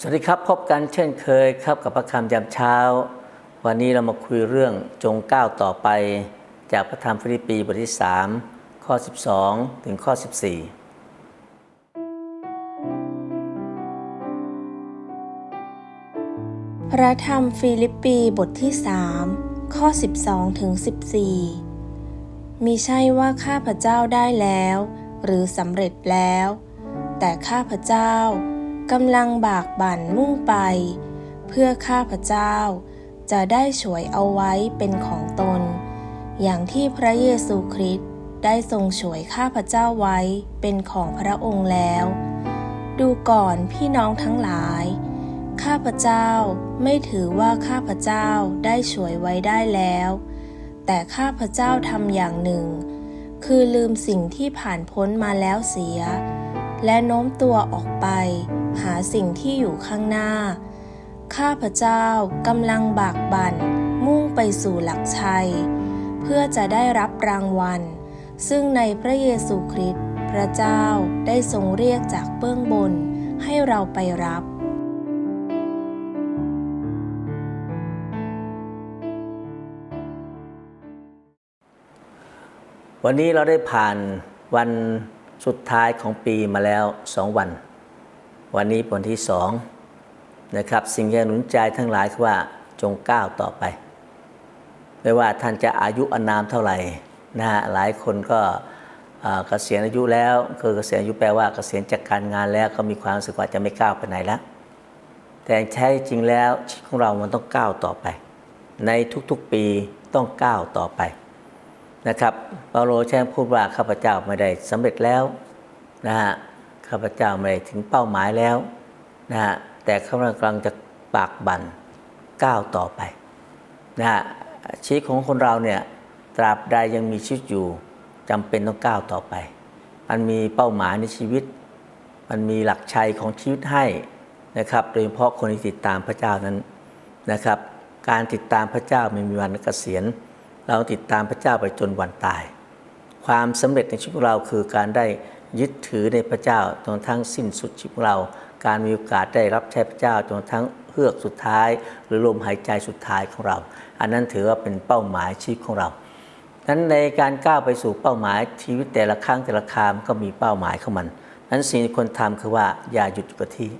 สวัสดีครับพบกันเช่นเคยครับกับพระคำยามเช้า วันนี้เรามาคุยเรื่องจงก้าวต่อไป จากพระธรรมฟิลิปปีบทที่ 3 ข้อ 12 ถึงข้อ 14 พระธรรมฟิลิปปีบทที่ 3 ข้อ 12 ถึง 14มิใช่ว่าข้าพเจ้าได้แล้ว หรือสำเร็จแล้ว แต่ข้าพเจ้า กำลังบากบั่นมุ่งไป เพื่อข้าพเจ้า จะได้ฉวยเอาไว้เป็นของตน อย่างที่พระเยซูคริสต์ได้ทรงฉวยข้าพเจ้าไว้เป็นของพระองค์แล้ว ดูก่อนพี่น้องทั้งหลาย ข้าพเจ้าไม่ถือว่าข้าพเจ้าได้ฉวยไว้ได้แล้ว แต่ข้าพเจ้าทำอย่างหนึ่ง คือลืมสิ่งที่ผ่านพ้นมาแล้วเสีย และโน้มตัวออกไป หาสิ่งที่อยู่ข้างหน้า ข้าพเจ้ากำลังบากบั่นมุ่งไปสู่หลักชัย เพื่อจะได้รับรางวัล ซึ่งในพระเยซูคริสต์พระเจ้าได้ทรงเรียกจากเบื้องบนให้เราไปรับวันนี้เราได้ผ่านวันสุดท้ายของปีมาแล้ว2วัน วันนี้วันที่2นะครับ สิ่งที่หนุนใจทั้งหลายคือว่าจงก้าวต่อไป ไม่ว่าท่านจะอายุอนามเท่าไหร่นะฮะหลายคนก็เกษียณอายุแล้วคือเกษียณอายุแปลว่าเกษียณจากการงานแล้วก็มีความรู้สึกว่าจะไม่ก้าวไปไหนแล้ว แต่แท้จริงแล้วชีวิตของเรามันต้องก้าวต่อไป ในทุกๆปีต้องก้าวต่อไปนะครับเปาโลแช่งพูดว่าข้าพเจ้าไม่ได้สำเร็จแล้วนะฮะ ข้าพเจ้าไม่ถึงเป้าหมายแล้วนะฮะแต่ข้าพเจ้ากำลังจะปากบั่นก้าวต่อไปนะฮะชีวิตของคนเราเนี่ยตราบใดยังมีชีวิตอยู่จำเป็นต้องก้าวต่อไป มันมีเป้าหมายในชีวิต มันมีหลักชัยของชีวิตให้นะครับ โดยเฉพาะคนที่ติดตามพระเจ้านั้นนะครับ การติดตามพระเจ้าไม่มีวันเกษียณ เราติดตามพระเจ้าไปจนวันตาย ความสำเร็จในชีวิตของเราคือการได้ ยึดถือในพระเจ้าจนทั้งสิ้นสุดชีวิตของเรา การมีโอกาสได้รับใช้พระเจ้าจนทั้งเฮือกสุดท้าย หรือลมหายใจสุดท้ายของเรา อันนั้นถือว่าเป็นเป้าหมายชีวิตของเรานั้นในการก้าวไปสู่เป้าหมายชีวิตแต่ละครั้งแต่ละครามก็มีเป้าหมายของมันนั้นสิ่งที่ควรทำคือว่าอย่าหยุดอยู่กับที่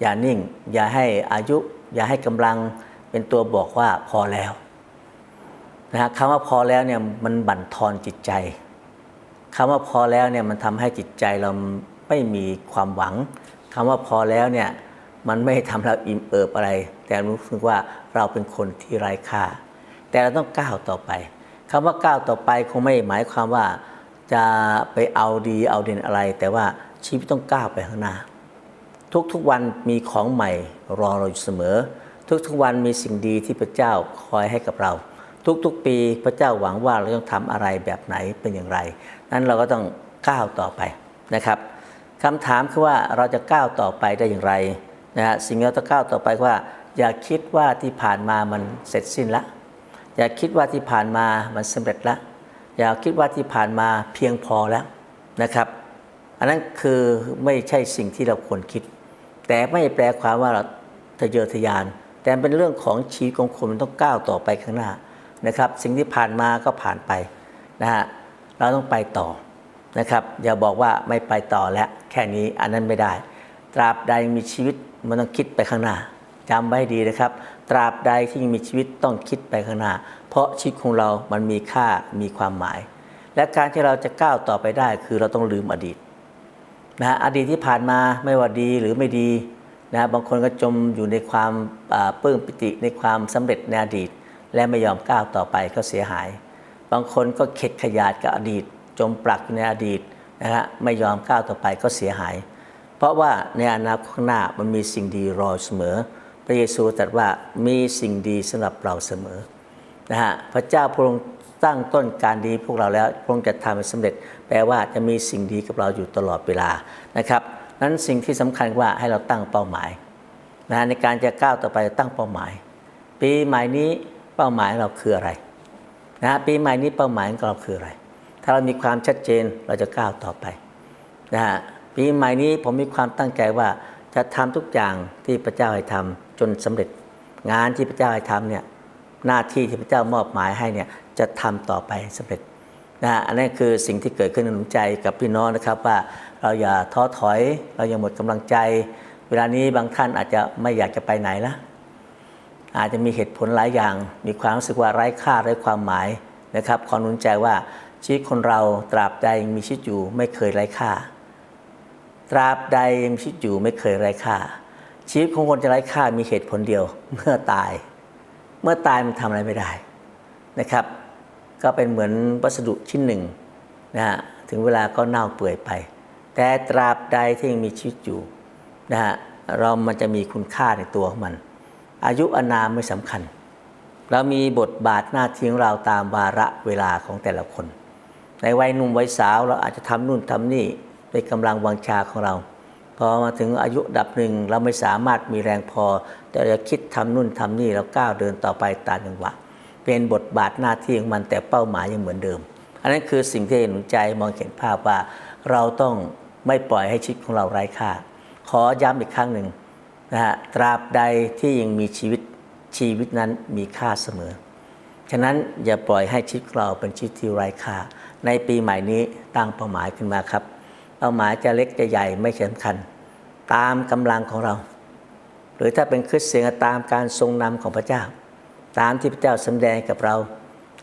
อย่านิ่ง อย่าให้อายุ อย่าให้กำลังเป็นตัวบอกว่าพอแล้วนะฮะคำว่าพอแล้วเนี่ยมันบั่นทอนจิตใจ คำว่าพอแล้วเนี่ยมันทำให้จิตใจเราไม่มีความหวังคำว่าพอแล้วเนี่ยมันไม่ทำเราอิ่มเอิบอะไร แต่รู้สึกว่าเราเป็นคนที่ไร้ค่า แต่เราต้องก้าวต่อไปคำว่าก้าวต่อไปคงไม่หมายความว่าจะไปเอาดีเอาเด่นอะไร แต่ว่าชีวิตต้องก้าวไปข้างหน้า ทุกๆวันมีของใหม่รอเราอยู่เสมอ ทุกๆวันมีสิ่งดีที่พระเจ้าคอยให้กับเรา ทุกๆปีพระเจ้าหวังว่าเราต้องทำอะไรแบบไหนเป็นอย่างไร นั้นเราก็ต้องก้าวต่อไปนะครับคำถามคือว่าเราจะก้าวต่อไปได้อย่างไรนะฮะสิ่งที่เราต้องก้าวต่อไปว่า อย่าคิดว่าที่ผ่านมามันเสร็จสิ้นละอย่าคิดว่าที่ผ่านมามันสำเร็จแล้วอย่าคิดว่าที่ผ่านมาเพียงพอแล้วนะครับ อันนั้นคือไม่ใช่สิ่งที่เราควรคิด แต่ไม่แปลความว่าเราทะเยอทะยาน แต่เป็นเรื่องของชีวิตของคนมันต้องก้าวต่อไปข้างหน้านะครับ สิ่งที่ผ่านมาก็ผ่านไปนะฮะ เราต้องไปต่อนะครับอย่าบอกว่าไม่ไปต่อแล้วแค่นี้อันนั้นไม่ได้ ตราบใดมีชีวิตมันต้องคิดไปข้างหน้าจำไว้ดีนะครับ ตราบใดที่ยังมีชีวิตต้องคิดไปข้างหน้า เพราะชีวิตของเรามันมีค่ามีความหมาย และการที่เราจะก้าวต่อไปได้คือเราต้องลืมอดีตนะอดีตที่ผ่านมาไม่ว่าดีหรือไม่ดีนะบางคนก็จมอยู่ในความปลื้มปิติในความสำเร็จในอดีต และไม่ยอมก้าวต่อไปก็เสียหาย บางคนก็เข็ดขยาดกับอดีต จมปลักอยู่ในอดีตนะฮะไม่ยอมก้าวต่อไปก็เสียหาย เพราะว่าในอนาคตข้างหน้ามันมีสิ่งดีรอเสมอ พระเยซูตรัสว่ามีสิ่งดีสำหรับเราเสมอนะฮะพระเจ้าพระองค์ตั้งต้นการดีพวกเราแล้วพระองค์จะทำให้สำเร็จ แปลว่าจะมีสิ่งดีกับเราอยู่ตลอดเวลานะครับนั้นสิ่งที่สำคัญว่าให้เราตั้งเป้าหมายนะในการจะก้าวต่อไปตั้งเป้าหมาย ปีใหม่นี้เป้าหมายเราคืออะไร นะปีใหม่นี้เป้าหมายของเราคืออะไร ถ้าเรามีความชัดเจนเราจะก้าวต่อไปนะฮะปีใหม่นี้ผมมีความตั้งใจว่าจะทำทุกอย่างที่พระเจ้าให้ทำจนสำเร็จ งานที่พระเจ้าให้ทำเนี่ยหน้าที่ที่พระเจ้ามอบหมายให้เนี่ยจะทำต่อไปสำเร็จนะฮะอันนี้คือสิ่งที่เกิดขึ้นในหนุนใจกับพี่น้องนะครับว่าเราอย่าท้อถอย เราอย่าหมดกำลังใจ เวลานี้บางท่านอาจจะไม่อยากจะไปไหนละ อาจจะมีเหตุผลหลายอย่าง มีความรู้สึกว่าไร้ค่าไร้ความหมายนะครับขอนุนใจว่าชีวิตคนเราตราบใดยังมีชีวิตอยู่ไม่เคยไร้ค่า ตราบใดยังมีชีวิตอยู่ไม่เคยไร้ค่า ชีวิตของคนจะไร้ค่ามีเหตุผลเดียว เมื่อตาย เมื่อตายมันทำอะไรไม่ได้นะครับ ก็เป็นเหมือนวัสดุชิ้นหนึ่งนะฮะถึงเวลาก็เน่าเปื่อยไป แต่ตราบใดที่ยังมีชีวิตอยู่นะฮะเรามันจะมีคุณค่าในตัวของมัน อายุอานามไม่สำคัญ เรามีบทบาทหน้าที่ของเราตามวาระเวลาของแต่ละคน ในวัยหนุ่มวัยสาวเราอาจจะทำนู่นทำนี่ด้วยกำลังวังชาของเราพอมาถึงอายุดับหนึ่งเราไม่สามารถมีแรงพอแต่จะคิดทำนู่นทำนี่เราก้าวเดินต่อไปตามจังหวะเป็นบทบาทหน้าที่ของมันแต่เป้าหมายยังเหมือนเดิม อันนั้นคือสิ่งที่หนุนใจมองเห็นภาพว่า เราต้องไม่ปล่อยให้ชีวิตของเราไร้ค่าขอย้ำอีกครั้งหนึ่ง นะฮะตราบใดที่ยังมีชีวิตชีวิตนั้นมีค่าเสมอ ฉะนั้นอย่าปล่อยให้ชีวิตเราเป็นชีวิตที่ไร้ค่า ในปีใหม่นี้ตั้งเป้าหมายขึ้นมาครับ เป้าหมายจะเล็กจะใหญ่ไม่สำคัญ ตามกำลังของเรา หรือถ้าเป็นคริสเตียนตามการทรงนำของพระเจ้า ตามที่พระเจ้าสำแดงกับเรา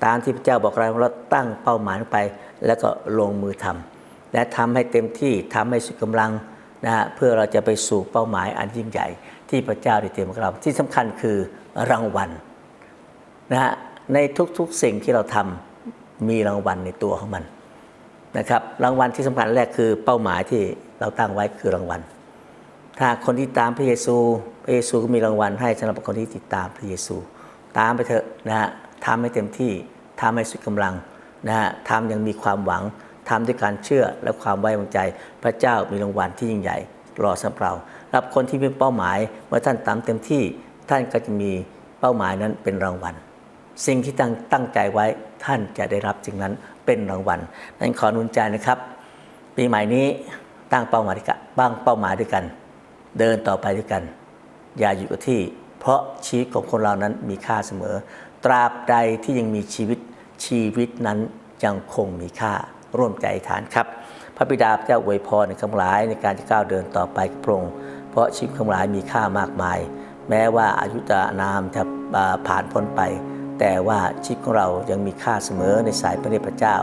ตามที่พระเจ้าบอกเราเราตั้งเป้าหมายไป แล้วก็ลงมือทำและทำให้เต็มที่ทำให้สุดกำลัง นะฮะเพื่อเราจะไปสู่เป้าหมายอันยิ่งใหญ่ ที่พระเจ้าได้เตรียมกับเราที่สำคัญคือรางวัลนะฮะในทุกๆสิ่งที่เราทำมีรางวัลในตัวของมันนะครับรางวัลที่สำคัญแรกคือเป้าหมายที่เราตั้งไว้คือรางวัล ถ้าคนที่ตามพระเยซู พระเยซูก็มีรางวัลให้สำหรับคนที่ติดตามพระเยซู ตามไปเถอะนะฮะทำให้เต็มที่ทำให้สุดกำลังนะฮะทำอยังมีความหวัง ทำด้วยการเชื่อและความไว้วางใจ พระเจ้ามีรางวัลที่ยิ่งใหญ่รอสำหรับเรารับคนที่มีเป้าหมายเมื่อท่านตามเต็มที่ท่านก็จะมีเป้าหมายนั้นเป็นรางวัล สิ่งที่ตั้งตั้งใจไว้ท่านจะได้รับสิ่งนั้นเป็นรางวัลนั้นขอนุนใจนะครับ ปีใหม่นี้ตั้งเป้าหมายด้วยกันบ้างเป้าหมายด้วยกัน เดินต่อไปด้วยกัน อย่าอยู่กับที่ เพราะชีวิตของคนเรานั้นมีค่าเสมอ ตราบใดที่ยังมีชีวิตชีวิตนั้นยังคงมีค่า ร่วมใจฐานครับ พระบิดาเจ้าอวยพรในคำหลายในการจะก้าวเดินต่อไปกับพระองค์เพราะชีวิตของหลายมีค่ามากมาย แม้ว่าอายุตานามจะผ่านพ้นไป แต่ว่าชีวิตของเรายังมีค่าเสมอในสายพระเนตรพระเจ้า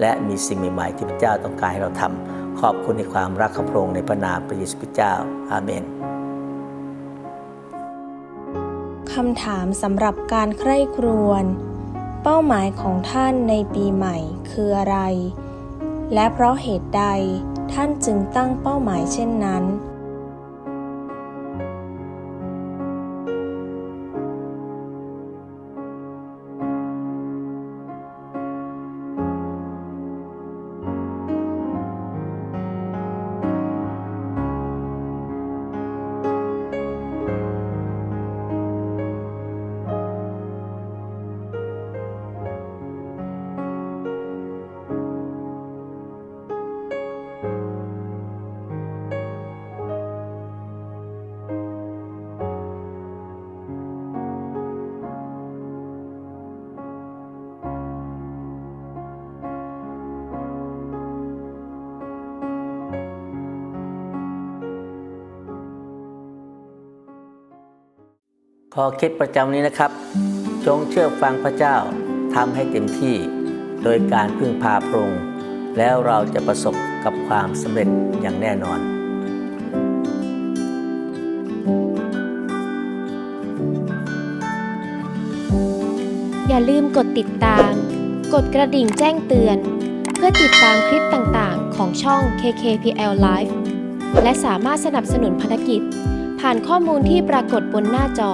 และมีสิ่งใหม่ๆ ที่พระเจ้าต้องการให้เราทำขอบคุณในความรักของพระองค์ในพระนามพระเยซูคริสต์เจ้าอาเมนคำถามสำหรับการใคร่ครวญเป้าหมายของท่านในปีใหม่คืออะไร และเพราะเหตุใดท่านจึงตั้งเป้าหมายเช่นนั้น ขอคิดประจำนี้นะครับ จงเชื่อฟังพระเจ้าทำให้เต็มที่ โดยการพึ่งพาพระองค์แล้วเราจะประสบกับความสำเร็จอย่างแน่นอน อย่าลืมกดติดตาม กดกระดิ่งแจ้งเตือน เพื่อติดตามคลิปต่างๆ ของช่อง KKPL Live และสามารถสนับสนุนภารกิจ ผ่านข้อมูลที่ปรากฏบนหน้าจอ